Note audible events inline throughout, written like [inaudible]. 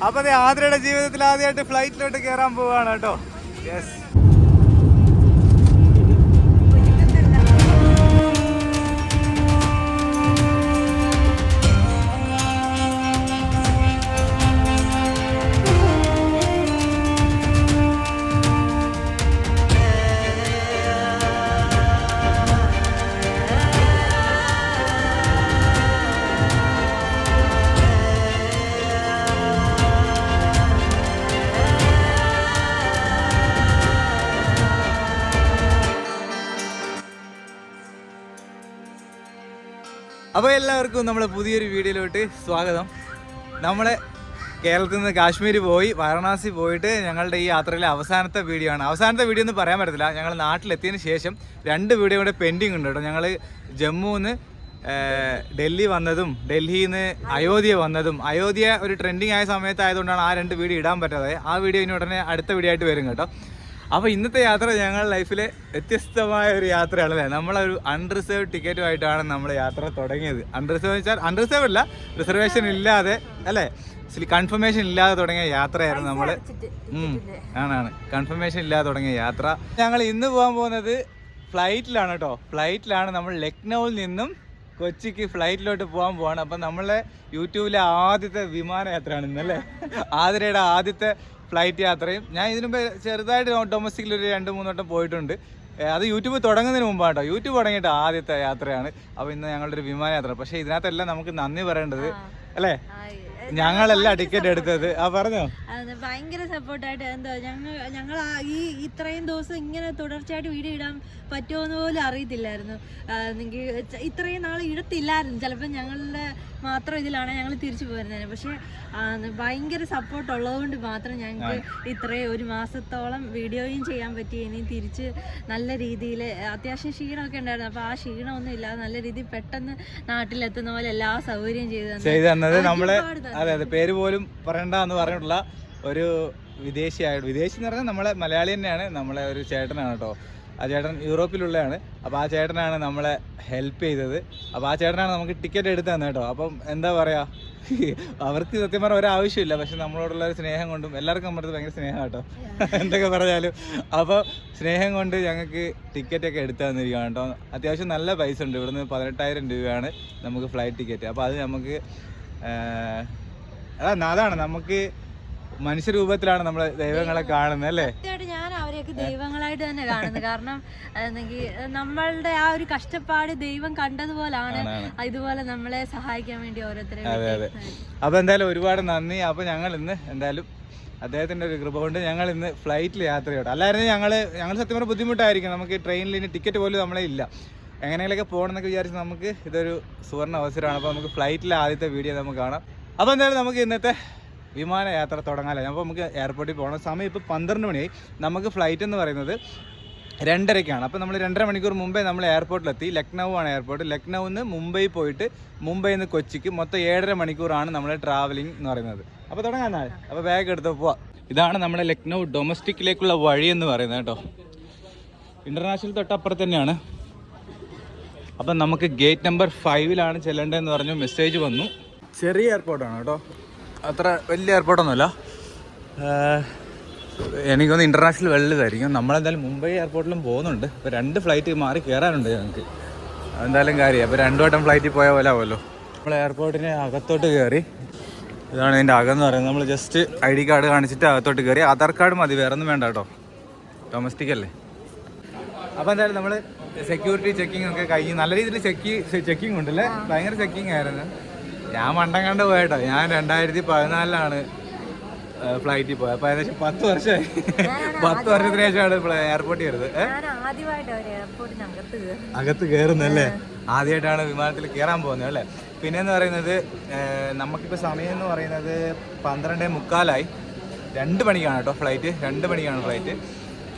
അപ്പൊ അതെ ആതിരയുടെ ജീവിതത്തിൽ ആദ്യമായിട്ട് ഫ്ലൈറ്റിലോട്ട് കയറാൻ പോവാണ് കേട്ടോ. യെസ് അപ്പോൾ എല്ലാവർക്കും നമ്മുടെ പുതിയൊരു വീഡിയോയിലോട്ട് സ്വാഗതം. നമ്മളെ കേരളത്തിൽ നിന്ന് കാശ്മീർ പോയി വാരണാസി പോയിട്ട് ഞങ്ങളുടെ ഈ യാത്രയിലെ അവസാനത്തെ വീഡിയോ ആണ്. അവസാനത്തെ വീഡിയോ എന്ന് പറയാൻ പറ്റത്തില്ല. ഞങ്ങൾ നാട്ടിലെത്തിയതിന് ശേഷം രണ്ട് വീഡിയോ കൂടെ പെൻഡിങ് ഉണ്ട് കേട്ടോ. ഞങ്ങൾ ജമ്മുന്ന് ഡൽഹി വന്നതും ഡൽഹിയിൽ നിന്ന് അയോധ്യ വന്നതും അയോധ്യ ഒരു ട്രെൻഡിങ് ആയ സമയത്തായതുകൊണ്ടാണ് ആ രണ്ട് വീഡിയോ ഇടാൻ പറ്റാതെ ആ വീഡിയോ ഇനി ഉടനെ അടുത്ത വീഡിയോ ആയിട്ട് വരും കേട്ടോ. അപ്പോൾ ഇന്നത്തെ യാത്ര ഞങ്ങളുടെ ലൈഫിലെ വ്യത്യസ്തമായ ഒരു യാത്രയാണ് അല്ലേ? നമ്മളൊരു അൺറിസേർവ് ടിക്കറ്റുമായിട്ടാണ് നമ്മൾ യാത്ര തുടങ്ങിയത്. അൺറിസേർവ് വെച്ചാൽ അൺറിസേർവ് അല്ല റിസർവേഷൻ ഇല്ലാതെ അല്ലേ? കൺഫർമേഷൻ ഇല്ലാതെ തുടങ്ങിയ യാത്രയായിരുന്നു നമ്മൾ ആണാണ്. കൺഫർമേഷൻ ഇല്ലാതെ തുടങ്ങിയ യാത്ര. ഞങ്ങൾ ഇന്ന് പോകാൻ പോകുന്നത് ഫ്ലൈറ്റിലാണ് കേട്ടോ. ഫ്ലൈറ്റിലാണ് നമ്മൾ ലക്നൌവിൽ നിന്നും കൊച്ചിക്ക് ഫ്ലൈറ്റിലോട്ട് പോകാൻ പോവാണ്. അപ്പം നമ്മളെ യൂട്യൂബിലെ ആദ്യത്തെ വിമാനയാത്രയാണ് ഇന്നല്ലേ [laughs] ആതിരയുടെ ആദ്യത്തെ ഫ്ലൈറ്റ് യാത്രയും. ഞാൻ ഇതിനു മുമ്പ് ചെറുതായിട്ട് ഡൊമസ്റ്റിക്കിൽ ഒരു രണ്ട് മൂന്ന് വട്ടം പോയിട്ടുണ്ട്. അത് യൂട്യൂബ് തുടങ്ങുന്നതിന് മുമ്പാണ് കേട്ടോ യൂട്യൂബ് തുടങ്ങിയിട്ട് ആദ്യത്തെ യാത്രയാണ്. അപ്പോൾ ഇന്ന് ഞങ്ങളുടെ ഒരു വിമാനയാത്ര. പക്ഷേ ഇതിനകത്തെല്ലാം നമുക്ക് നന്ദി പറയേണ്ടത് അല്ലേ? ഞങ്ങളല്ല ടിക്കറ്റ് എടുത്തത്. ആ പറഞ്ഞോ? ഭയങ്കര സപ്പോർട്ടായിട്ട് എന്താ ഞങ്ങൾ ഞങ്ങൾ ഈ ഇത്രയും ദിവസം ഇങ്ങനെ തുടർച്ചയായിട്ട് വീഡിയോ ഇടാൻ പറ്റുമോന്ന് പോലും അറിയത്തില്ലായിരുന്നു. എനിക്ക് ഇത്രയും നാൾ ഇടത്തില്ലായിരുന്നു. ചിലപ്പോൾ ഞങ്ങളുടെ മാത്രം ഇതിലാണ് ഞങ്ങൾ തിരിച്ചു പോരുന്നത്. പക്ഷെ ഭയങ്കര സപ്പോർട്ട് ഉള്ളതുകൊണ്ട് മാത്രം ഞങ്ങൾക്ക് ഇത്രയും ഒരു മാസത്തോളം വീഡിയോയും ചെയ്യാൻ പറ്റി. ഇനി തിരിച്ച് നല്ല രീതിയിൽ അത്യാവശ്യം ക്ഷീണമൊക്കെ ഉണ്ടായിരുന്നു. അപ്പോൾ ആ ക്ഷീണമൊന്നും ഇല്ലാതെ നല്ല രീതിയിൽ പെട്ടെന്ന് നാട്ടിലെത്തുന്ന പോലെ എല്ലാ സൗകര്യം ചെയ്തു തന്നെ. ചെയ്തു തന്നത് നമ്മളെ. അതെ അതെ. പേര് പോലും പറയണ്ട എന്ന് പറഞ്ഞിട്ടുള്ള ഒരു വിദേശിയായിട്ട് വിദേശി എന്ന് പറഞ്ഞാൽ നമ്മളെ മലയാളി തന്നെയാണ് നമ്മളെ ഒരു ചേട്ടനാണ് കേട്ടോ. ആ ചേട്ടൻ യൂറോപ്പിലുള്ളതാണ് അപ്പോൾ ആ ചേട്ടനാണ് നമ്മളെ ഹെൽപ്പ് ചെയ്തത്. അപ്പോൾ ആ ചേട്ടനാണ് നമുക്ക് ടിക്കറ്റ് എടുത്ത് തന്നെ കേട്ടോ. അപ്പം എന്താ പറയുക അവർക്ക് സത്യം പറഞ്ഞാൽ ഒരാവശ്യമില്ല പക്ഷെ നമ്മളോടുള്ള ഒരു സ്നേഹം കൊണ്ടും എല്ലാവർക്കും നമ്മുടെ ഭയങ്കര സ്നേഹം കേട്ടോ. എന്തൊക്കെ പറഞ്ഞാലും. അപ്പോൾ സ്നേഹം കൊണ്ട് ഞങ്ങൾക്ക് ടിക്കറ്റൊക്കെ എടുത്ത് തന്നിരിക്കുകയാണ് കേട്ടോ. അത്യാവശ്യം നല്ല പൈസ ഉണ്ട്. ഇവിടുന്ന് പതിനെട്ടായിരം രൂപയാണ് നമുക്ക് ഫ്ലൈറ്റ് ടിക്കറ്റ് അപ്പോൾ അത് നമുക്ക് അതാണ് അതാണ് നമുക്ക് മനുഷ്യരൂപത്തിലാണ് നമ്മൾ ദൈവങ്ങളെ കാണുന്നത് അല്ലേ? ഞാൻ അവരെയൊക്കെ ദൈവങ്ങളായിട്ട് തന്നെ കാണുന്നത്. കാരണം എനിക്ക് നമ്മളുടെ ആ ഒരു കഷ്ടപ്പാട് ദൈവം കണ്ടതുപോലാണ്. ഇതുപോലെ നമ്മളെ സഹായിക്കാൻ വേണ്ടി ഓരോരുത്തരെ അതെ അതെ. അപ്പോൾ എന്തായാലും ഒരുപാട് നന്ദി. അപ്പൊ ഞങ്ങൾ ഇന്ന് എന്തായാലും അദ്ദേഹത്തിന്റെ ഒരു കൃപ കൊണ്ട് ഞങ്ങൾ ഇന്ന് ഫ്ലൈറ്റിൽ യാത്ര ചെയ്യട്ടെ. അല്ലായിരുന്നു ഞങ്ങൾ ഞങ്ങൾ സത്യം പറഞ്ഞാൽ ബുദ്ധിമുട്ടായിരിക്കും. നമുക്ക് ട്രെയിനിൽ ഇനി ടിക്കറ്റ് പോലും നമ്മളെ ഇല്ല. എങ്ങനെയൊക്കെ പോകണമെന്നൊക്കെ വിചാരിച്ച് നമുക്ക് ഇതൊരു സുവർണ അവസരമാണ്. അപ്പോൾ നമുക്ക് ഫ്ലൈറ്റിലെ ആദ്യത്തെ വീഡിയോ നമുക്ക് കാണാം. അപ്പോൾ എന്തായാലും നമുക്ക് ഇന്നത്തെ വിമാനയാത്ര യാത്ര തുടങ്ങാമല്ലോ അപ്പോൾ നമുക്ക് എയർപോർട്ടിൽ പോകണം സമയം ഇപ്പോൾ പന്ത്രണ്ട് മണിയായി. നമുക്ക് ഫ്ലൈറ്റ് എന്ന് പറയുന്നത് രണ്ടരയ്ക്കാണ് അപ്പോൾ നമ്മൾ രണ്ടര മണിക്കൂർ മുമ്പേ നമ്മൾ എയർപോർട്ടിലെത്തി ലക്നൗ ആണ് എയർപോർട്ട് ലക്നൗവിൽ നിന്ന് മുംബൈ പോയിട്ട് മുംബൈയിൽ നിന്ന് കൊച്ചിക്ക് മൊത്തം ഏഴര മണിക്കൂറാണ് നമ്മുടെ ട്രാവലിംഗ് എന്ന് പറയുന്നത്. അപ്പോൾ തുടങ്ങാൻ അപ്പോൾ ബാഗ് എടുത്ത് പോവാം. ഇതാണ് നമ്മുടെ ലക്നൗ ഡൊമസ്റ്റിക്കിലേക്കുള്ള വഴി എന്ന് പറയുന്നത് കേട്ടോ. ഇന്റർനാഷണൽ തൊട്ടപ്പുറത്ത് തന്നെയാണ്. അപ്പം നമുക്ക് ഗേറ്റ് നമ്പർ ഫൈവിലാണ് ചെല്ലേണ്ടതെന്ന് പറഞ്ഞു. മെസ്സേജ് വന്നു. ചെറിയ എയർപോർട്ടാണ് കേട്ടോ. അത്ര വലിയ എയർപോർട്ടൊന്നുമല്ല. എനിക്കൊന്ന് ഇന്റർനാഷണൽ വെള്ളതായിരിക്കും നമ്മളെന്തായാലും മുംബൈ എയർപോർട്ടിലും പോകുന്നുണ്ട്. അപ്പോൾ രണ്ട് ഫ്ലൈറ്റ് മാറി കയറാനുണ്ട് ഞങ്ങൾക്ക്. എന്തായാലും കാര്യം. അപ്പോൾ രണ്ടു വട്ടം ഫ്ലൈറ്റിൽ പോയ പോലെ ആവുമല്ലോ. നമ്മൾ എയർപോർട്ടിന് അകത്തോട്ട് കയറി ഇതാണ് ഇതിന്റെ അകം പറയുന്നത്. നമ്മൾ ജസ്റ്റ് ഐ ഡി കാർഡ് കാണിച്ചിട്ട് അകത്തോട്ട് കയറി ആധാർ കാർഡ് മതി. വേറെ ഒന്നും വേണ്ട കേട്ടോ. ഡൊമസ്റ്റിക് അല്ലേ? അപ്പോൾ എന്തായാലും നമ്മൾ സെക്യൂരിറ്റി ചെക്കിംഗ് ഒക്കെ കഴിഞ്ഞ് നല്ല രീതിയിൽ ചെക്കി ചെക്കിംഗ് ഉണ്ടല്ലേ? ഭയങ്കര ചെക്കിംഗ് ആയിരുന്നു. ഞാൻ മണ്ടം കണ്ട് പോയട്ടോ. ഞാൻ രണ്ടായിരത്തി പതിനാലിലാണ് ഫ്ലൈറ്റിൽ പോയത് അപ്പൊ ഏകദേശം പത്ത് വർഷമായി. പത്ത് വർഷത്തിന് ശേഷമാണ് എയർപോർട്ടിൽ വരുന്നത് അകത്ത് കയറുന്നല്ലേ ആദ്യമായിട്ടാണ് വിമാനത്തിൽ കയറാൻ പോകുന്നത് അല്ലേ? പിന്നെന്ന് പറയുന്നത് ഏഹ്, നമുക്കിപ്പോൾ സമയം എന്ന് പറയുന്നത് പന്ത്രണ്ട് മുക്കാലായി. രണ്ട് മണിക്കാണ് കേട്ടോ ഫ്ലൈറ്റ് രണ്ട് മണിക്കാണ് ഫ്ലൈറ്റ്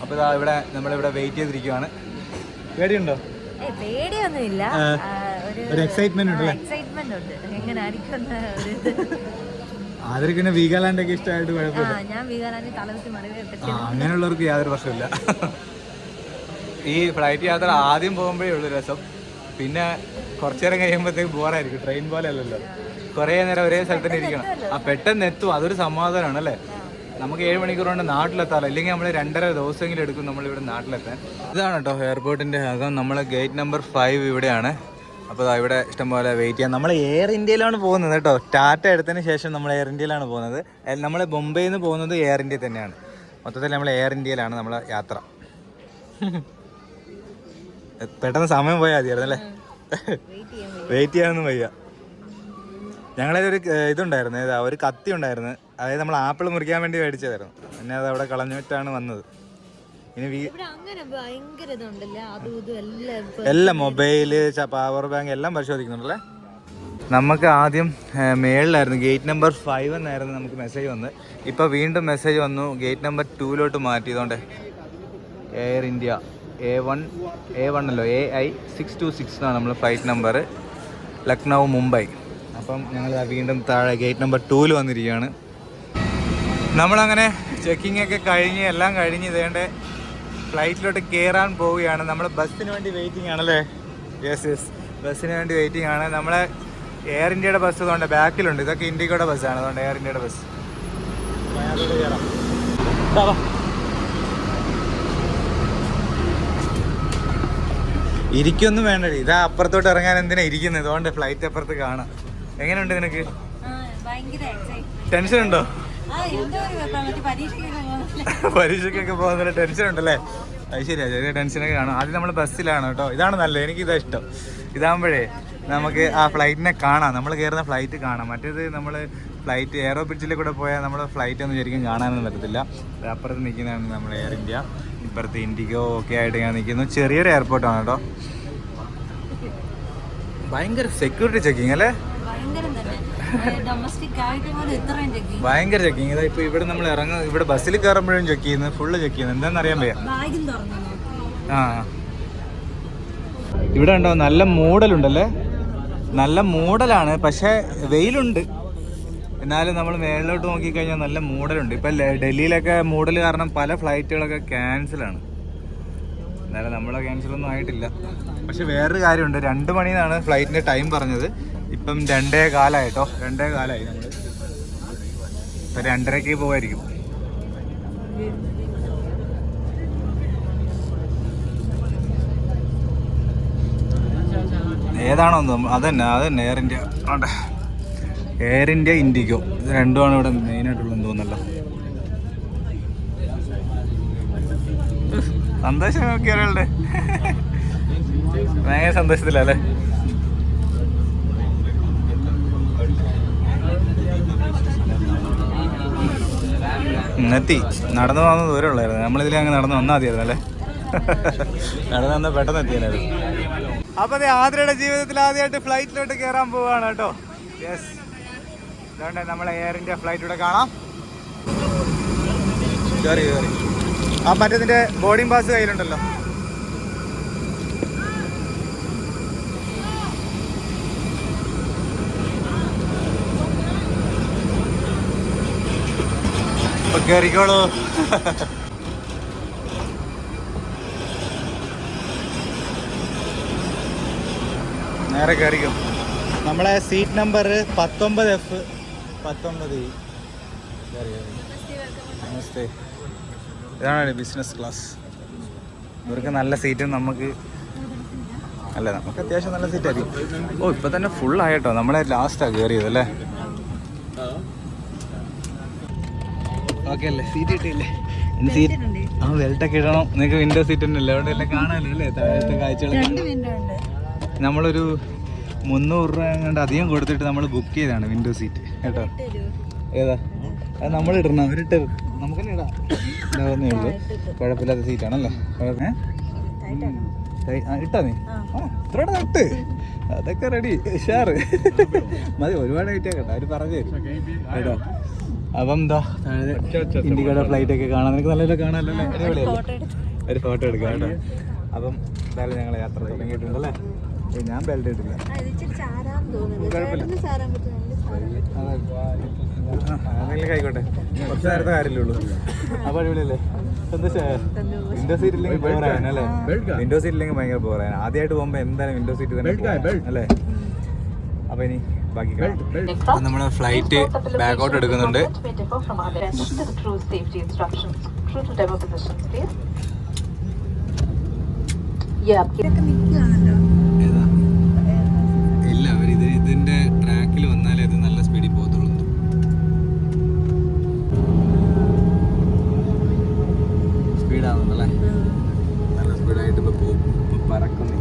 അപ്പോൾ ഇതാ ഇവിടെ നമ്മളിവിടെ വെയിറ്റ് ചെയ്തിരിക്കുവാണ്. പേടിയുണ്ടോ? പേടിയൊന്നുമില്ല. ഒരു എക്സൈറ്റ്മെന്റ് ഉണ്ടല്ലേ? എക്സൈറ്റ്മെന്റ് എങ്ങനായിരിക്കും എന്ന് ഒരു ഇത്. ആദ്യം വീഗാലാൻഡ് ഒക്കെ ഇഷ്ടമായിട്ട് ആ കുഴപ്പമില്ല. ഞാൻ വീകാനായിട്ട് തലവെച്ച് മറിവേ ആ അങ്ങനെയുള്ളവർക്ക് യാതൊരു പ്രശ്നമില്ല ഈ ഫ്ലൈറ്റ് യാത്ര ആദ്യം പോകുമ്പോഴേ ഉള്ളൂ രസം. പിന്നെ കുറച്ചു നേരം കഴിയുമ്പോഴത്തേക്ക് ബോറായിരിക്കും. ട്രെയിൻ പോലെ അല്ലല്ലോ. കുറേ നേരം ഒരേ സ്ഥലത്ത് തന്നെ ഇരിക്കണം ആ പെട്ടെന്ന് എത്തും. അതൊരു സമാധാനമാണ് അല്ലേ? നമുക്ക് ഏഴ് മണിക്കൂർ കൊണ്ട് നാട്ടിലെത്താലോ? ഇല്ലെങ്കിൽ നമ്മൾ രണ്ടര ദിവസമെങ്കിലും എടുക്കും നമ്മൾ ഇവിടെ നാട്ടിലെത്താൻ. ഇതാണ് കേട്ടോ എയർപോർട്ടിന്റെ അകം നമ്മളെ ഗേറ്റ് നമ്പർ ഫൈവ് ഇവിടെയാണ്. അപ്പോൾ ഇവിടെ ഇഷ്ടംപോലെ വെയിറ്റ് ചെയ്യാം. നമ്മൾ എയർ ഇന്ത്യയിലാണ് പോകുന്നത് കേട്ടോ. ടാറ്റ എടുത്തതിന് ശേഷം നമ്മൾ എയർ ഇന്ത്യയിലാണ് പോകുന്നത്. നമ്മൾ മുംബൈയിൽ നിന്ന് പോകുന്നത് എയർ ഇന്ത്യ തന്നെയാണ്. മൊത്തത്തിൽ നമ്മൾ എയർ ഇന്ത്യയിലാണ് നമ്മളെ യാത്ര. [laughs] പെട്ടെന്ന് സമയം പോയാൽ മതിയായിരുന്നു അല്ലേ? വെയിറ്റ് ചെയ്യാനൊന്നും വയ്യ. ഞങ്ങളൊരു ഇതുണ്ടായിരുന്നു. ഏതാ ഒരു കത്തി ഉണ്ടായിരുന്നു. അതായത് നമ്മൾ ആപ്പിൾ മുറിക്കാൻ വേണ്ടി മേടിച്ചതായിരുന്നു. പിന്നെ അത് അവിടെ കളഞ്ഞിട്ടാണ് വന്നത്. എല്ലാം മൊബൈൽ പവർ ബാങ്ക് എല്ലാം പരിശോധിക്കുന്നുണ്ടല്ലേ? നമുക്ക് ആദ്യം മേളിലായിരുന്നു ഗേറ്റ് നമ്പർ ഫൈവ് എന്നായിരുന്നു നമുക്ക് മെസ്സേജ് വന്ന് ഇപ്പോൾ വീണ്ടും മെസ്സേജ് വന്നു ഗേറ്റ് നമ്പർ ടൂവിലോട്ട് മാറ്റിയതുകൊണ്ട് air India A one A one അല്ലോ A I six two six എന്നാണ് നമ്മൾ ഫ്ലൈറ്റ് നമ്പർ ലക്നൗ മുംബൈ. അപ്പം ഞങ്ങൾ വീണ്ടും താഴെ ഗേറ്റ് നമ്പർ ടൂവിൽ വന്നിരിക്കുകയാണ്. നമ്മളങ്ങനെ ചെക്കിംഗ് ഒക്കെ കഴിഞ്ഞ് എല്ലാം കഴിഞ്ഞ് ഇതേണ്ട ഫ്ലൈറ്റിലോട്ട് കയറാൻ പോവുകയാണ്. നമ്മൾ ബസ്സിന് വേണ്ടി വെയിറ്റിംഗ് ആണല്ലേ? യെസ് യെസ് ബസ്സിന് വേണ്ടി വെയിറ്റിംഗ് ആണ്. നമ്മളെ എയർ ഇന്ത്യയുടെ ബസ് അതുകൊണ്ട് ബാക്കിലുണ്ട്. ഇതൊക്കെ ഇൻഡിഗോയുടെ ബസ്സാണ് അതുകൊണ്ട് എയർ ഇന്ത്യയുടെ ബസ് ഇരിക്കൊന്നും വേണ്ട ഇതാ അപ്പുറത്തോട്ട് ഇറങ്ങാൻ എന്തിനാ ഇരിക്കുന്നത് അതുകൊണ്ട് ഫ്ലൈറ്റ് അപ്പുറത്ത് കാണാം. എങ്ങനെയുണ്ട് നിനക്ക്? ടെൻഷൻ ഉണ്ടോ? ആ [laughs] പരീക്ഷയ്ക്കൊക്കെ പോകാൻ നല്ല ടെൻഷൻ ഉണ്ടല്ലേ? അത് ശരിയാ ചെറിയ ടെൻഷനൊക്കെ കാണും. ആദ്യം നമ്മൾ ബസ്സിലാണ് കേട്ടോ. ഇതാണ് നല്ലത്. എനിക്ക് ഇതാ ഇഷ്ടം. ഇതാകുമ്പോഴേ നമുക്ക് ആ ഫ്ലൈറ്റിനെ കാണാം. നമ്മൾ കയറുന്ന ഫ്ലൈറ്റ് കാണാം. മറ്റേത് നമ്മൾ ഫ്ലൈറ്റ് എയറോ ബ്രിഡ്ജിൽ കൂടെ പോയാൽ നമ്മൾ ഫ്ലൈറ്റ് ഒന്നും ശരിക്കും കാണാനൊന്നും പറ്റത്തില്ല. അപ്പുറത്ത് നിൽക്കുന്നതാണ് നമ്മൾ എയർ ഇന്ത്യ ഇപ്പുറത്ത് ഇൻഡിഗോ ഒക്കെ ആയിട്ട് ഞാൻ നിൽക്കുന്നു. ചെറിയൊരു എയർപോർട്ടാണ് കേട്ടോ. [laughs] ഭയങ്കര സെക്യൂരിറ്റി ചെക്കിങ് അല്ലേ? ഭയങ്കരം ചെക്കിങ് ഇതാ ഇപ്പൊ ഇവിടെ നമ്മൾ ഇറങ്ങും ഇവിടെ ബസ്സിൽ കയറുമ്പോഴും ചെക്ക് ചെയ്യുന്നത് ഫുള്ള് ചെക്ക് ചെയ്യുന്നത്. എന്താണെന്ന് അറിയാൻ വയ്യ. ആ. ഇവിടെ ഉണ്ടോ നല്ല മൂടലുണ്ടല്ലേ? നല്ല മൂടലാണ് പക്ഷെ വെയിലുണ്ട്. എന്നാലും നമ്മൾ മേളിലോട്ട് നോക്കിക്കഴിഞ്ഞാൽ നല്ല മൂടലുണ്ട്. ഇപ്പം ഡൽഹിയിലൊക്കെ മൂടൽ കാരണം പല ഫ്ലൈറ്റുകളൊക്കെ ക്യാൻസലാണ് എന്നാലും നമ്മളെ ക്യാൻസലൊന്നും ആയിട്ടില്ല. പക്ഷെ വേറൊരു കാര്യമുണ്ട്. രണ്ട് മണിന്നാണ് ഫ്ലൈറ്റിന്റെ ടൈം പറഞ്ഞത്. ഇപ്പം രണ്ടേ കാലായിട്ടോ? രണ്ടേ കാലായി നമ്മൾ ഇപ്പം രണ്ടരയ്ക്ക് പോകായിരിക്കും ഏതാണോ ഒന്ന് അതന്നെ അതന്നെ എയർ ഇന്ത്യ ആണ്ടെ. എയർ ഇന്ത്യ ഇൻഡിഗോ ഇത് രണ്ടുമാണ് ഇവിടെ മെയിനായിട്ടുള്ളതെന്ന് തോന്നുന്നല്ലോ. സന്തോഷം നോക്കിയാലേ ഭയങ്കര സന്തോഷത്തിലല്ലേ? എത്തി നടന്നു വന്ന ദൂരം ഉള്ളായിരുന്നു നമ്മളിതിൽ അങ്ങ് നടന്നു വന്നാൽ മതിയായിരുന്നു അല്ലേ? നടന്നു വന്നാൽ പെട്ടെന്ന് എത്തിയാലായിരുന്നു അപ്പൊ അതെ ആതിരയുടെ ജീവിതത്തിൽ ആദ്യമായിട്ട് ഫ്ലൈറ്റിലോട്ട് കയറാൻ പോവാണ് കേട്ടോ. യെസ് അതുകൊണ്ട് നമ്മളെ എയർ ഇന്ത്യ ഫ്ലൈറ്റ് ഇവിടെ കാണാം. ആ മറ്റേതിന്റെ ബോർഡിംഗ് പാസ് കയ്യിലുണ്ടല്ലോ. കയറിക്കോളൂ നേരെ കയറിക്കും നമ്മളെ സീറ്റ് നമ്പർ പത്തൊമ്പത് എഫ് പത്തൊമ്പത് കയറി. നമസ്തേ. ഇതാണ് ബിസിനസ് ക്ലാസ് ഇവർക്ക് നല്ല സീറ്റും നമുക്ക് അല്ല നമുക്ക് അത്യാവശ്യം നല്ല സീറ്റ് ആയിരിക്കും. ഓ ഇപ്പം തന്നെ ഫുൾ ആയിട്ടോ നമ്മളെ ലാസ്റ്റാണ് കയറിയത് അല്ലേ? ഓക്കെ അല്ലേ സീറ്റ് കിട്ടിയില്ലേ? ഇനി സീറ്റ് ആ ബെൽറ്റൊക്കെ ഇടണം. നിങ്ങൾക്ക് വിൻഡോ സീറ്റ് തന്നെ അല്ലേ അവിടെ എല്ലാം കാണാമല്ലോ അല്ലേ? താഴത്തെ കാഴ്ചകൾ രണ്ട് മിനിറ്റ് ഉണ്ട്. നമ്മളൊരു മുന്നൂറ് രൂപ കണ്ട് അധികം കൊടുത്തിട്ട് നമ്മൾ ബുക്ക് ചെയ്താണ് വിൻഡോ സീറ്റ് കേട്ടോ? ഏതാ? അത് നമ്മൾ ഇടണം. അവരിട്ട് നമുക്ക് തന്നെ ഇടാം. ഇടാവുന്നേ ഉള്ളൂ. കുഴപ്പമില്ലാത്ത സീറ്റാണല്ലേ ഇട്ടാ നീ? ഇത്ര നട്ട് അതൊക്കെ റെഡി ഉഷാറ്. മതി ഒരുപാട് ഐറ്റം കേട്ടോ അവർ പറഞ്ഞു തരും. കേട്ടോ? അപ്പം എന്താ ഇന്ത്യയുടെ ഫ്ലൈറ്റ് ഒക്കെ കാണാൻ നിനക്ക് നല്ല കാണാമല്ലോ ഒരു ഫോട്ടോ എടുക്കാം കേട്ടോ. അപ്പം എന്തായാലും ഞങ്ങൾ യാത്ര തുടങ്ങിയിട്ടുണ്ടല്ലേ ഞാൻ ബെൽറ്റ് ഇട്ടില്ല. അതെങ്കിലും ആയിക്കോട്ടെ കുറച്ച് നേരത്തെ കാര്യമല്ലേ ഉള്ളൂ. അപ്പോൾ അടിപൊളിയല്ലേ? വിൻഡോ സീറ്റ് ഇല്ലെങ്കിൽ അല്ലേ? വിൻഡോ സീറ്റ് ഇല്ലെങ്കിൽ ഭയങ്കര ബോറാണ് ആദ്യമായിട്ട് പോകുമ്പോൾ എന്തായാലും വിൻഡോ സീറ്റ് തന്നെ അല്ലേ? അപ്പം ഇനി ബാക്കി നമ്മൾ ഫ്ലൈറ്റ് ബാക്കോട്ട് എടുക്കുന്നുണ്ട്. ഇതൊക്കെ നിൽക്കുകയാണല്ലോ. ഏതാ? ഇല്ല അവർ ഇത് ഇതിന്റെ ട്രാക്കിൽ വന്നാലേ ഇത് നല്ല സ്പീഡിൽ പോകത്തുള്ളൂ. സ്പീഡാവുന്നല്ലേ നല്ല സ്പീഡായിട്ട് ഇപ്പൊ പറക്കുന്നു.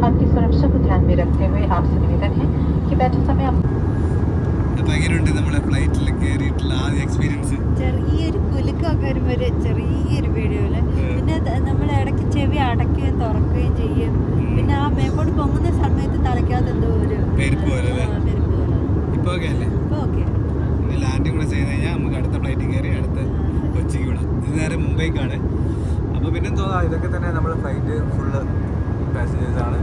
आपकी सुरक्षा को ध्यान में रखते हुए आपसे निवेदन है कि बैठे समय आप അപ്പൊ എങ്ങനെയുണ്ട് നമ്മളെ ഫ്ലൈറ്റിൽ കയറിയിട്ടുള്ള ആദ്യ എക്സ്പീരിയൻസ് ചെറിയൊരു കുലുക്കൊക്കെ വരുമ്പോൾ ഒരു ചെറിയൊരു വീഡിയോയില് പിന്നെ നമ്മൾ ഇടയ്ക്ക് ചെവി അടയ്ക്കുകയും തുറക്കുകയും ചെയ്യും പിന്നെ ആ മേപ്പോട്ട് പൊങ്ങുന്ന സമയത്ത് തലയ്ക്കകത്ത് എന്തോ ഒരു പെരുപ്പ് പോലെ അല്ലേ? ആ, പെരുപ്പ് പോലെ. ഇപ്പൊ ഓക്കെ അല്ലേ ഇപ്പൊ ഓക്കെ ഇനി ലാൻഡിങ് കൂടെ ചെയ്ത് കഴിഞ്ഞാൽ നമുക്ക് അടുത്ത ഫ്ലൈറ്റിൽ കയറി അടുത്ത കൊച്ചിക്ക് വിടാം ഇത് നേരെ മുംബൈക്കാണ് അപ്പോൾ പിന്നെ തോന്നാം ഇതൊക്കെ തന്നെ നമ്മൾ ഫ്ലൈറ്റ് ഫുള്ള് പാസഞ്ചേഴ്സ് ആണ്.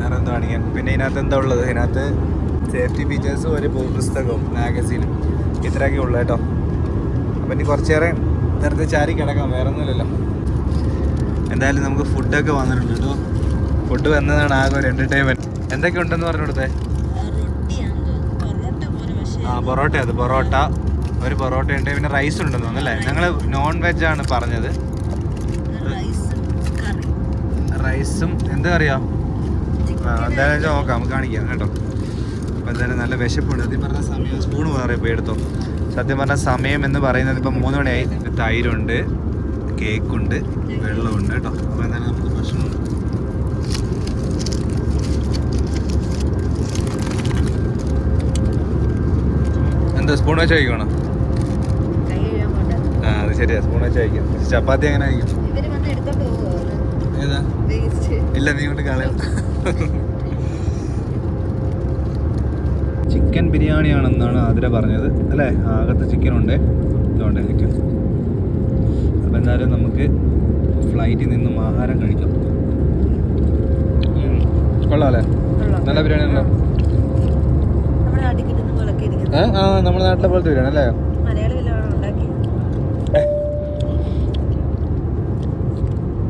വേറെ എന്താ കാണിക്കാൻ? പിന്നെ ഇതിനകത്ത് എന്താ ഉള്ളത്? ഇതിനകത്ത് സേഫ്റ്റി ഫീച്ചേഴ്സും ഒരു പുസ്തകവും മാഗസീനും ഇത്രയൊക്കെ ഉള്ളു കേട്ടോ. അപ്പം ഇനി കുറച്ചേറെ നേരം നേരത്തെ ചാരി കിടക്കാം. വേറെ ഒന്നുമില്ലല്ലോ എന്തായാലും നമുക്ക് ഫുഡൊക്കെ വന്നിട്ടുണ്ട് കേട്ടോ. ഫുഡ് വന്നതാണ് ആകെ ഒരു എന്റർടൈൻമെന്റ് എന്തൊക്കെ ഉണ്ടെന്ന് പറഞ്ഞു കൊടുത്തേ? ആ പൊറോട്ട അത് പൊറോട്ട. ഒരു പൊറോട്ട ഉണ്ട് പിന്നെ റൈസ് ഉണ്ടെന്ന് തോന്നുന്നു അല്ലേ? ഞങ്ങൾ നോൺ വെജ് ആണ് പറഞ്ഞത്. റൈസും എന്താ അറിയാ? എന്തായാലും ഓക്കെ നോക്കാം നമുക്ക് കാണിക്കാം കേട്ടോ. അപ്പോൾ എന്തായാലും നല്ല വിശപ്പുണ്ട്. സത്യം പറഞ്ഞ സമയം സ്പൂൺ വേറെ പോയി എടുത്തോ. സത്യം പറഞ്ഞ സമയം എന്ന് പറയുന്നത് ഇപ്പം മൂന്ന് മണിയായി. തൈരുണ്ട് കേക്കുണ്ട് വെള്ളമുണ്ട് കേട്ടോ. അപ്പോൾ എന്തായാലും നമുക്ക് ഭക്ഷണം എന്താ സ്പൂൺ വെച്ച് കഴിക്കണോ ആ അത് ശരിയാ സ്പൂൺ വെച്ച് കഴിക്കാം. ചപ്പാത്തി എങ്ങനെ കഴിക്കും? ഇല്ല നീ കൊണ്ട് കളയാം. ചിക്കൻ ബിരിയാണിയാണെന്നാണ് ആതിര പറഞ്ഞത്. അല്ലേ? ആകത്ത് അകത്ത് ചിക്കൻ ഉണ്ട് ഇതുകൊണ്ട് ചിക്കൻ അപ്പം എന്തായാലും നമുക്ക് ഫ്ലൈറ്റിൽ നിന്നും ആഹാരം കഴിക്കാം. കൊള്ളാല്ലേ? കൊള്ളാം. അല്ലേ നല്ല ബിരിയാണി ഉണ്ടോ? ആ നമ്മുടെ നാട്ടിലെ പോലത്തെ ബിരിയാണി അല്ലേ?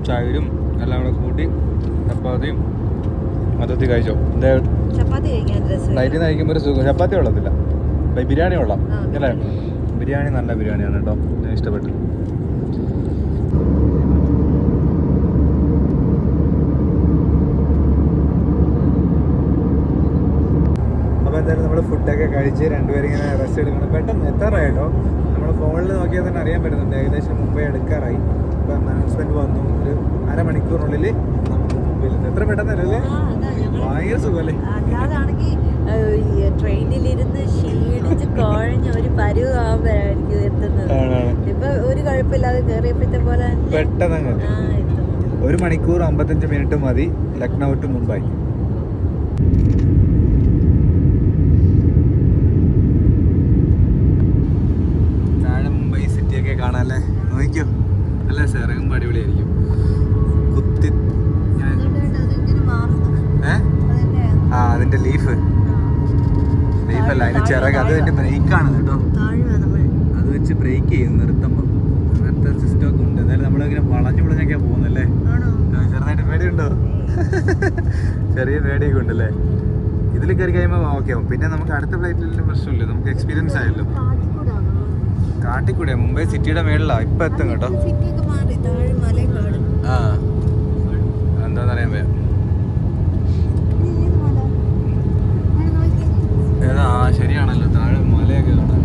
ചായരും എല്ലാം കൂടെ കൂട്ടി ചപ്പാത്തിയും മൊത്തത്തിൽ കഴിച്ചോ? നിന്ന് കഴിക്കുമ്പോൾ ഒരു സുഖം. ചപ്പാത്തി കൊള്ളത്തില്ല. ബിരിയാണി കൊള്ളാം. അല്ലേ? ബിരിയാണി നല്ല ബിരിയാണിയാണ് കേട്ടോ. ഞാൻ ഇഷ്ടപ്പെട്ടു. അപ്പോൾ എന്തായാലും നമ്മൾ ഫുഡൊക്കെ കഴിച്ച് രണ്ടുപേരും ഇങ്ങനെ റെസ്റ്റ് എടുക്കണം. പെട്ടെന്ന് എത്താറായി കേട്ടോ. നമ്മൾ ഫോണിൽ നോക്കിയാൽ തന്നെ അറിയാൻ പറ്റുന്നുണ്ട്. ഏകദേശം മുമ്പേ എടുക്കാറായി. ഇപ്പം അനൗൺസ്മെന്റ് വന്നു. ഒരു അരമണിക്കൂറിനുള്ളിൽ നമുക്ക് മുമ്പിൽ എത്ര പെട്ടെന്നല്ലേ ഭയങ്കര സുഖമല്ലേ അല്ലാതാണെങ്കിൽ ട്രെയിനിലിരുന്ന് ക്ഷീണിച്ച് കുഴഞ്ഞ് ഒരു പരുവാകുമ്പോഴായിരിക്കും എത്തുന്നത്. ഇപ്പൊ ഒരു കുഴപ്പമില്ലാതെ കേറിയപ്പോഴത്തെ പോലെ പെട്ടെന്ന് ഒരു മണിക്കൂർ അമ്പത്തഞ്ച് മിനിറ്റ് മതി ലക്നൗ ടു മുംബൈ താഴെ മുംബൈ സിറ്റി ഒക്കെ കാണാല്ലേ നോക്കിയോ നല്ല രസം ഇറങ്ങുമ്പോൾ അടിപൊളിയായിരിക്കും കുത്തി ഇങ്ങനെ- അതുകൊണ്ട് അതിങ്ങനെ മാറുന്നു ഏ അതിന്റെ ആ അതിന്റെ ലീഫ് ലീഫല്ല അതിന്റെ ചിറക് അത് അതിന്റെ ബ്രേക്കാണ് കേട്ടോ താഴ്വ നമ്മൾ അത് വെച്ച് ബ്രേക്ക് ചെയ്യും നിർത്തുമ്പോൾ അങ്ങനത്തെ സിസ്റ്റം ഒക്കെ ഉണ്ട് എന്നാലും നമ്മളിങ്ങനെ വളഞ്ഞു വിളഞ്ഞൊക്കെയാ പോകുന്നല്ലേ ആണോ ആ, ചെറുതായിട്ട് പേടിയുണ്ടോ ചെറിയ പേടിയൊക്കെ ഉണ്ടല്ലേ ഇതിൽ കയറി കഴിയുമ്പോൾ ഓക്കെ ആവും പിന്നെ നമുക്ക് അടുത്ത ഫ്ലൈറ്റിലും പ്രശ്നമില്ല നമുക്ക് എക്സ്പീരിയൻസ് ആയല്ലോ. കാട്ടിക്കൂടെ. മുംബൈ സിറ്റിയുടെ മേളിലാ ഇപ്പൊ എത്തും കേട്ടോ. ആ. എന്താണെന്നറിയാൻ വയ്യ ഇത് ഏത് ശരിയാണല്ലോ. താഴെ മലയൊക്കെ കാണാൻ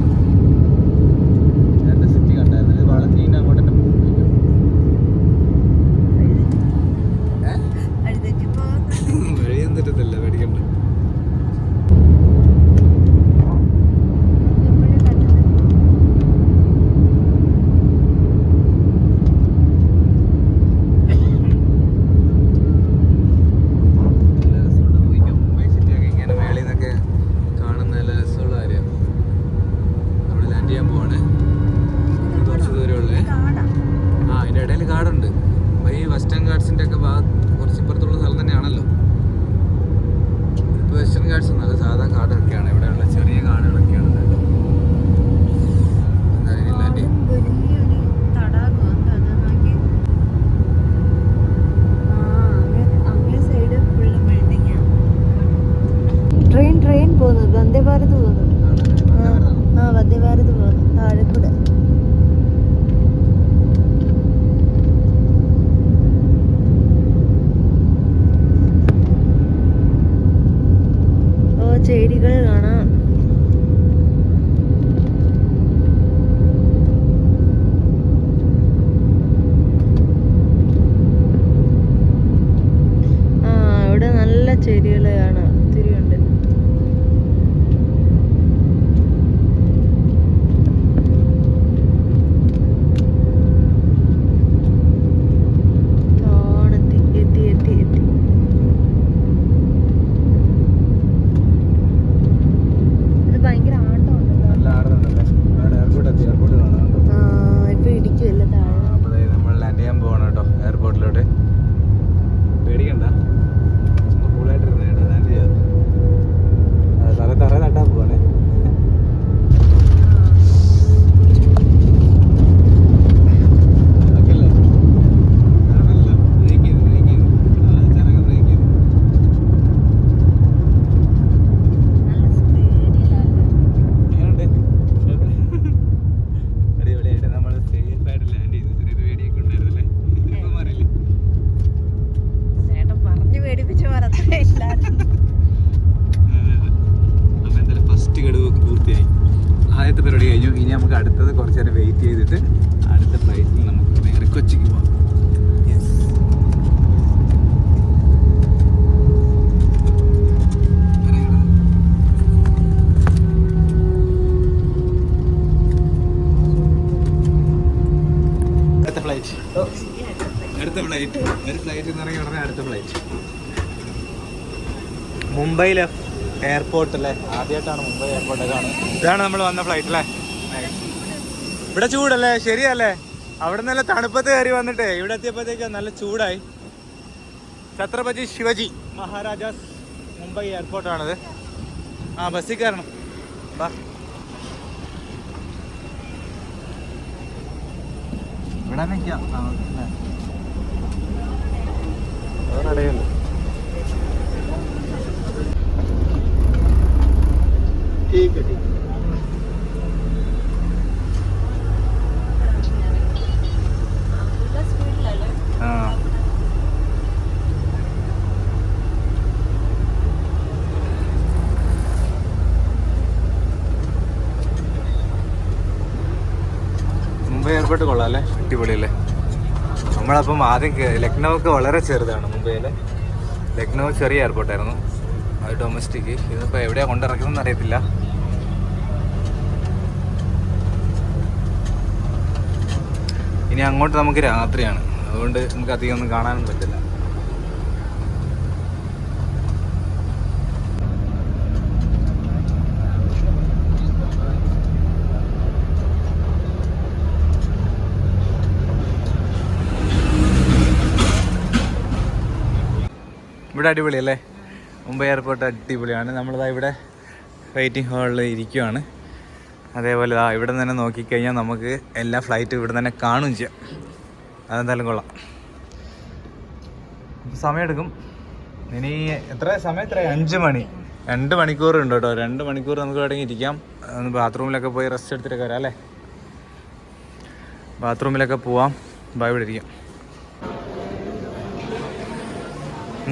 ഫ്ലൈറ്റ്. ഒരു ഫ്ലൈറ്റ് എന്ന് ഇറങ്ങി ഉടനെ അടുത്ത ഫ്ലൈറ്റ്. മുംബൈയിലെ എയർപോർട്ട് അല്ലേ ആദ്യമായിട്ടാണ് മുംബൈ എയർപോർട്ട് കാണുന്നത്. ഇതാണ് നമ്മൾ വന്ന ഫ്ലൈറ്റ് അല്ലേ ഇവിടെ ചൂടല്ലേ? ശരിയല്ലേ? അവിടെ നല്ല തണുപ്പത്ത് കയറി വന്നിട്ടേ. ഇവിടെ എത്തിയപ്പോഴത്തേക്ക് നല്ല ചൂടായി. ഛത്രപതി ശിവജി മഹാരാജാസ് മുംബൈ എയർപോർട്ടാണത് ആ ബസ്സിൽ കയറണം. ബാ. ഇവിടെ നിൽക്കാം. മുംബൈ എയർപോർട്ട് കൊള്ളാം അല്ലേ? അടിപൊളിയല്ലേ? നമ്മളപ്പം ആദ്യം ലക്നൗ ഒക്കെ വളരെ ചെറുതാണ് മുംബൈയിലെ. ലക്നൗ ചെറിയ എയർപോർട്ടായിരുന്നു അത് ഡൊമസ്റ്റിക് ഇതിപ്പോൾ എവിടെയാണ് കൊണ്ടിറക്കുന്നതെന്ന് അറിയത്തില്ല. ഇനി അങ്ങോട്ട് നമുക്ക് രാത്രിയാണ്. അതുകൊണ്ട് നമുക്ക് അധികം ഒന്നും കാണാനും പറ്റില്ല. ഇവിടെ അടിപൊളിയല്ലേ മുംബൈ എയർപോർട്ട് അടിപൊളിയാണ്. നമ്മളിതാ ഇവിടെ വെയിറ്റിംഗ് ഹാളിൽ ഇരിക്കുവാണ്. അതേപോലെ ആ ഇവിടെ തന്നെ നോക്കിക്കഴിഞ്ഞാൽ നമുക്ക് എല്ലാ ഫ്ലൈറ്റും ഇവിടെ തന്നെ കാണും ചെയ്യാം. അതെന്തായാലും കൊള്ളാം. സമയമെടുക്കും. ഇനി എത്ര? സമയം എത്ര? അഞ്ച് മണി. രണ്ട് മണിക്കൂർ ഉണ്ട് കേട്ടോ. രണ്ട് മണിക്കൂർ നമുക്ക് വേണമെങ്കിൽ ഇരിക്കാം. ബാത്റൂമിലൊക്കെ പോയി റെസ്റ്റ് എടുത്തിട്ടൊക്കെ വരാം അല്ലേ? ബാത്റൂമിലൊക്കെ പോവാം. ബൈ ഇവിടെ ഇരിക്കാം.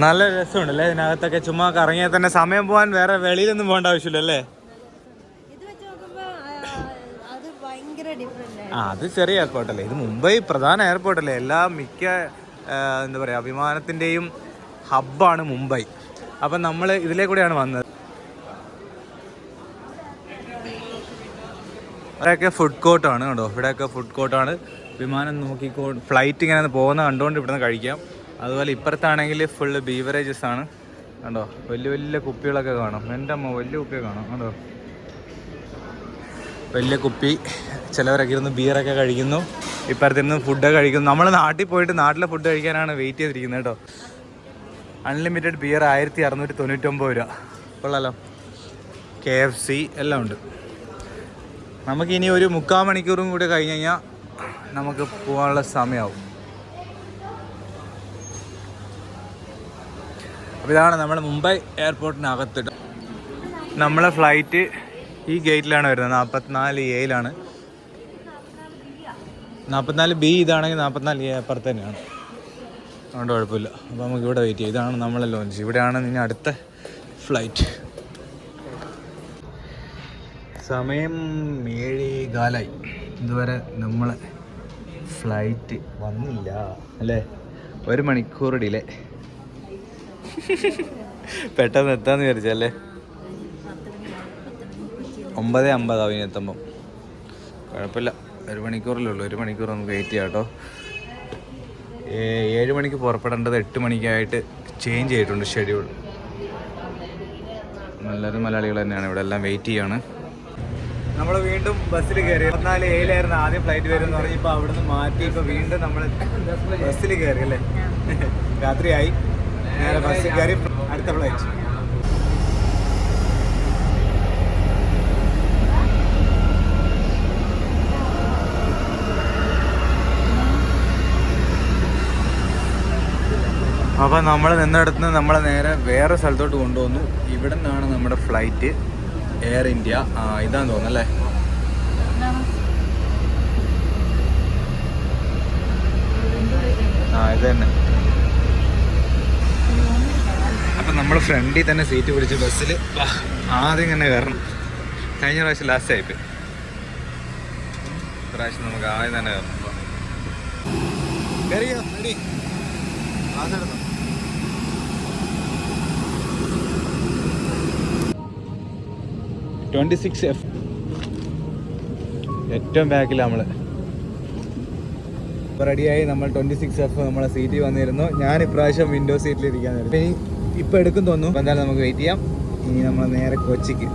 നല്ല രസമുണ്ട് അല്ലേ ഇതിനകത്തൊക്കെ ചുമ്മാ കറങ്ങിയാൽ തന്നെ സമയം പോവാൻ വേറെ വെളിയിലൊന്നും പോകേണ്ട ആവശ്യമില്ല അല്ലേ ആ, അത് ചെറിയ എയർപോർട്ടല്ലേ ഇത് മുംബൈ പ്രധാന എയർപോർട്ടല്ലേ എല്ലാ മിക്ക എന്താ പറയുക വിമാനത്തിന്റെയും ഹബ്ബാണ് മുംബൈ. അപ്പം നമ്മൾ ഇതിലേ കൂടെയാണ് വന്നത്. ഇവിടെയൊക്കെ ഫുഡ് കോർട്ടാണ് കേട്ടോ ഇവിടെയൊക്കെ ഫുഡ് കോർട്ടാണ് വിമാനം നോക്കിക്കോ ഫ്ലൈറ്റ് ഇങ്ങനെ പോകുന്ന കണ്ടുകൊണ്ട് ഇവിടുന്ന് കഴിക്കാം. അതുപോലെ ഇപ്പുറത്താണെങ്കിൽ ഫുള്ള് ബീവറേജസ് ആണ്. കണ്ടോ? വലിയ വലിയ കുപ്പികളൊക്കെ കാണും. എന്റെ അമ്മ വലിയ കുപ്പിയൊക്കെ കാണും. കണ്ടോ? വലിയ കുപ്പി. ചിലവരൊക്കെ ഇരുന്ന് ബിയറൊക്കെ കഴിക്കുന്നു. ഇപ്പുറത്തിരുന്ന് ഫുഡ് കഴിക്കുന്നു. നമ്മൾ നാട്ടിൽ പോയിട്ട് നാട്ടിലെ ഫുഡ് കഴിക്കാനാണ് വെയിറ്റ് ചെയ്തിരിക്കുന്നത് കേട്ടോ. അൺലിമിറ്റഡ് ബിയർ ആയിരത്തി അറുന്നൂറ്റി തൊണ്ണൂറ്റൊമ്പത് രൂപ. കൊള്ളാലോ. കെ എഫ് സി എല്ലാം ഉണ്ട്. നമുക്കിനി ഒരു മുക്കാൽ മണിക്കൂറും കൂടി കഴിഞ്ഞ് കഴിഞ്ഞാൽ നമുക്ക് പോകാനുള്ള സമയമാവും അപ്പോൾ ഇതാണ് നമ്മൾ മുംബൈ എയർപോർട്ടിനകത്തിട്ട്. നമ്മളെ ഫ്ലൈറ്റ് ഈ ഗേറ്റിലാണ് വരുന്നത്. നാൽപ്പത്തിനാല് എയിലാണ് നാൽപ്പത്തിനാല് ബി ഇതാണെങ്കിൽ നാൽപ്പത്തിനാല് എ അപ്പുറത്ത് തന്നെയാണ്. അതുകൊണ്ട് കുഴപ്പമില്ല. അപ്പോൾ നമുക്ക് ഇവിടെ വെയിറ്റ് ചെയ്യാം. ഇതാണ് നമ്മളെ ലോഞ്ച് ഇവിടെയാണ് ഇനി അടുത്ത ഫ്ലൈറ്റ് സമയം ഏഴ് കാലായി. ഇതുവരെ നമ്മളെ ഫ്ലൈറ്റ് വന്നില്ല. അല്ലേ? ഒരു മണിക്കൂർ ഡിലേ [laughs] പെട്ടെന്ന് എത്താന്ന് വിചാരിച്ചല്ലേ ഒമ്പത് അമ്പതാവും ഇനി എത്തുമ്പം. കുഴപ്പമില്ല. ഒരു മണിക്കൂറല്ലേ ഉള്ളൂ. ഒരു മണിക്കൂർ നമുക്ക് വെയിറ്റ് ചെയ്യാം കേട്ടോ. ഏഴ് മണിക്ക് പുറപ്പെടേണ്ടത് എട്ട് മണിക്കായിട്ട് ചേഞ്ച് ചെയ്തിട്ടുണ്ട് ഷെഡ്യൂൾ നല്ലൊരു മലയാളികൾ തന്നെയാണ്. ഇവിടെ എല്ലാം വെയിറ്റ് ചെയ്യാണ്. നമ്മൾ വീണ്ടും ബസ്സിൽ കയറി. ഇരുപത്തിനാല് ഏഴിലായിരുന്നു ആദ്യം ഫ്ലൈറ്റ് വരും എന്ന് പറഞ്ഞ് ഇപ്പോൾ അവിടുന്ന് മാറ്റി ഇപ്പോൾ വീണ്ടും നമ്മൾ ബസ്സിൽ കയറി അല്ലേ? രാത്രിയായി. നേരെ ബസ് കയറി അടുത്ത ഫ്ലൈറ്റ് നമ്മൾ നിന്നിടത്ത് നിന്ന് നമ്മളെ നേരെ വേറെ സ്ഥലത്തോട്ട് കൊണ്ടുവന്നു. ഇവിടെ നിന്നാണ് നമ്മുടെ ഫ്ലൈറ്റ് എയർ ഇന്ത്യ ഇതാന്ന് തോന്നുന്നല്ലേ? ആ ഇത് തന്നെ. അപ്പം നമ്മൾ ഫ്രണ്ടിൽ തന്നെ സീറ്റ് പിടിച്ച് ബസ്സിൽ ആദ്യം തന്നെ കയറണം. കഴിഞ്ഞ പ്രാവശ്യം ലാസ്റ്റ് ആയിപ്പോയി. പ്രാവശ്യം നമുക്ക് ആദ്യം തന്നെ കയറണം. കയറിയോ റെഡി സിക്സ് എഫ് ഏറ്റവും ബാക്കിൽ നമ്മൾ റെഡിയായി നമ്മൾ ട്വന്റി സിക്സ് എഫ് നമ്മളെ സീറ്റിൽ വന്നിരുന്നു. ഞാൻ ഇപ്രാവശ്യം വിൻഡോ സീറ്റിൽ ഇരിക്കാൻ ഇനി ഇപ്പോൾ എടുക്കും തോന്നുന്നു. എന്തായാലും നമുക്ക് വെയിറ്റ് ചെയ്യാം. ഇനി നമ്മൾ നേരെ കൊച്ചിക്ക്.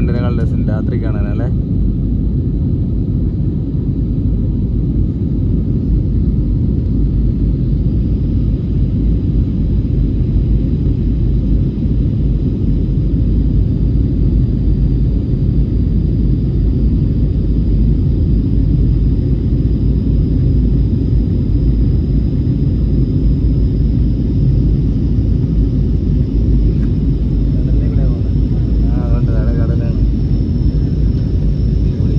കണ്ടതിനേക്കാൾ രസം രാത്രി കാണാനല്ലേ ആ അതുകൊണ്ട് നട കടലാണ് അടിപൊളി.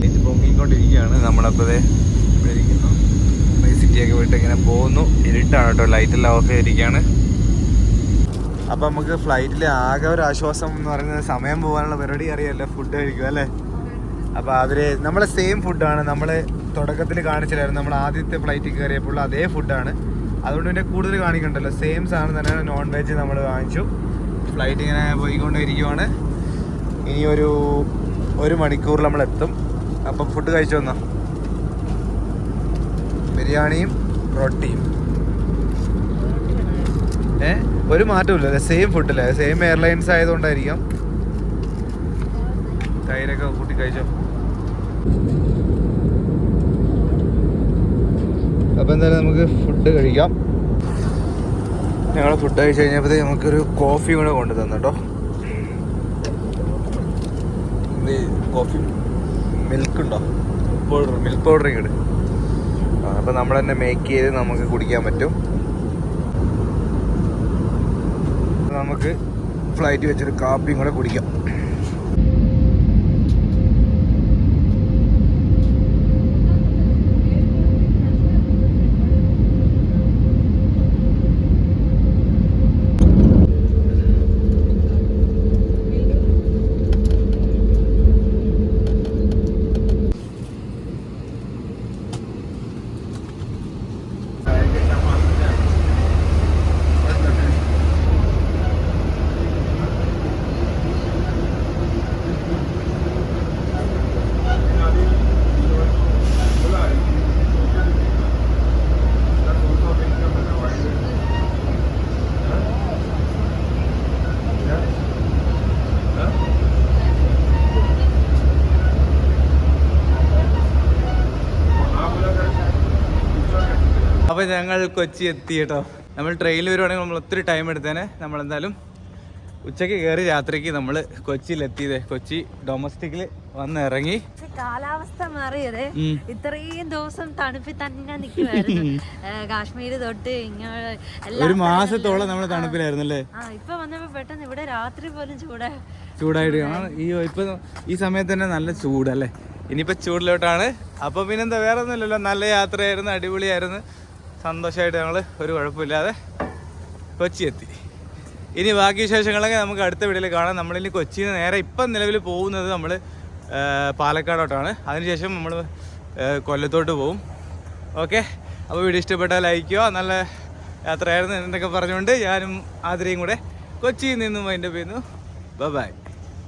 ലൈറ്റ് പൊങ്ങിക്കൊണ്ടിരിക്കുകയാണ് നമ്മളപ്പോൾ ദേ ഇവിടെ ഇരിക്കുന്നു സിറ്റി ഒക്കെ പോയിട്ട് ഇങ്ങനെ പോകുന്നു ഇരുട്ടാണ് കേട്ടോ ലൈറ്റെല്ലാം ഓഫ് ചെയ്തിരിക്കുകയാണ് അപ്പം നമുക്ക് ഫ്ലൈറ്റിൽ ആകെ ഒരു ആശ്വാസം എന്ന് പറയുന്നത് സമയം പോകാനുള്ള പരിപാടി അറിയാമല്ലോ ഫുഡ് കഴിക്കുക അല്ലേ? അപ്പോൾ അവർ നമ്മളെ സെയിം ഫുഡാണ് നമ്മൾ തുടക്കത്തിൽ കാണിച്ചില്ലായിരുന്നു. നമ്മൾ ആദ്യത്തെ ഫ്ലൈറ്റിൽ കയറിയപ്പോൾ അതേ ഫുഡാണ് അതുകൊണ്ട് പിന്നെ കൂടുതൽ കാണിക്കണ്ടല്ലോ. സെയിം സാധനം തന്നെയാണ് നോൺ വെജ് നമ്മൾ വാങ്ങിച്ചു. ഫ്ലൈറ്റ് ഇങ്ങനെ പോയിക്കൊണ്ടിരിക്കുവാണ് ഇനി ഒരു ഒരു മണിക്കൂറിൽ നമ്മൾ എത്തും. അപ്പം ഫുഡ് കഴിച്ചു വന്നോ ബിരിയാണിയും റൊട്ടിയും. ഏ? ഒരു മാറ്റമില്ല സെയിം ഫുഡല്ലേ സെയിം എയർലൈൻസ് ആയതുകൊണ്ടായിരിക്കാം. തൈരൊക്കെ കൂട്ടി കഴിച്ചോ? അപ്പോൾ എന്തായാലും നമുക്ക് ഫുഡ് കഴിക്കാം. ഞങ്ങൾ ഫുഡ് കഴിച്ച് കഴിഞ്ഞപ്പോഴത്തേ നമുക്കൊരു കോഫി കൂടെ കൊണ്ടു തന്നു കേട്ടോ കോഫി മിൽക്ക് ഉണ്ടോ? പൗഡർ മിൽക്ക് പൗഡർ ഇങ്ങോട്ട് ആ അപ്പോൾ നമ്മൾ തന്നെ മേക്ക് ചെയ്ത് നമുക്ക് കുടിക്കാൻ പറ്റും. നമുക്ക് ഫ്ലൈറ്റ് വെച്ചൊരു കാപ്പിയും കൂടെ കുടിക്കാം. അപ്പോൾ ഞങ്ങൾ കൊച്ചി എത്തി കേട്ടോ. നമ്മൾ ട്രെയിനിൽ വരുവാണെങ്കിൽ നമ്മൾ ഒത്തിരി ടൈം എടുത്തേനെ. നമ്മൾ എന്തായാലും ഉച്ചയ്ക്ക് കയറി രാത്രിക്ക് നമ്മൾ കൊച്ചിയിലെത്തിയത് കൊച്ചി ഡൊമസ്റ്റിക്കിൽ വന്ന് ഇറങ്ങി. കാലാവസ്ഥ മാറിയത്. ഇത്രയും ദിവസം തണുപ്പിൽ തന്നെ നിൽക്കുമായിരുന്നു കാശ്മീർ തൊട്ട് ഇങ്ങനെ ഒരു മാസത്തോളം നമ്മൾ തണുപ്പിലായിരുന്നു അല്ലേ ഇപ്പൊ വന്നപ്പോ പെട്ടെന്ന് ഇവിടെ രാത്രി പോലും ചൂടാ ചൂടായിട്ട് ഈ ഇപ്പൊ ഈ സമയത്ത് തന്നെ നല്ല ചൂടല്ലേ? ഇനിയിപ്പോ ചൂടിലോട്ടാണ്. അപ്പൊ പിന്നെന്താ വേറെ ഒന്നുമില്ലല്ലോ നല്ല യാത്രയായിരുന്നു അടിപൊളിയായിരുന്നു. സന്തോഷമായിട്ട് ഞങ്ങൾ ഒരു കുഴപ്പമില്ലാതെ കൊച്ചി എത്തി ഇനി ബാക്കി വിശേഷങ്ങളൊക്കെ നമുക്ക് അടുത്ത വീഡിയോയിൽ കാണാം. നമ്മളിനി കൊച്ചിയിൽ നിന്ന് നേരെ ഇപ്പം നിലവിൽ പോകുന്നത് നമ്മൾ പാലക്കാടോട്ടാണ്. അതിനുശേഷം നമ്മൾ കൊല്ലത്തോട്ട് പോകും ഓക്കെ? അപ്പോൾ വീഡിയോ ഇഷ്ടപ്പെട്ടാൽ ലൈക്കോ നല്ല യാത്രയായിരുന്നു എന്നൊക്കെ പറഞ്ഞുകൊണ്ട് ഞാനും ആതിരയും കൂടെ കൊച്ചിയിൽ നിന്നും അതിന്റെ പേരുന്നു ബൈ.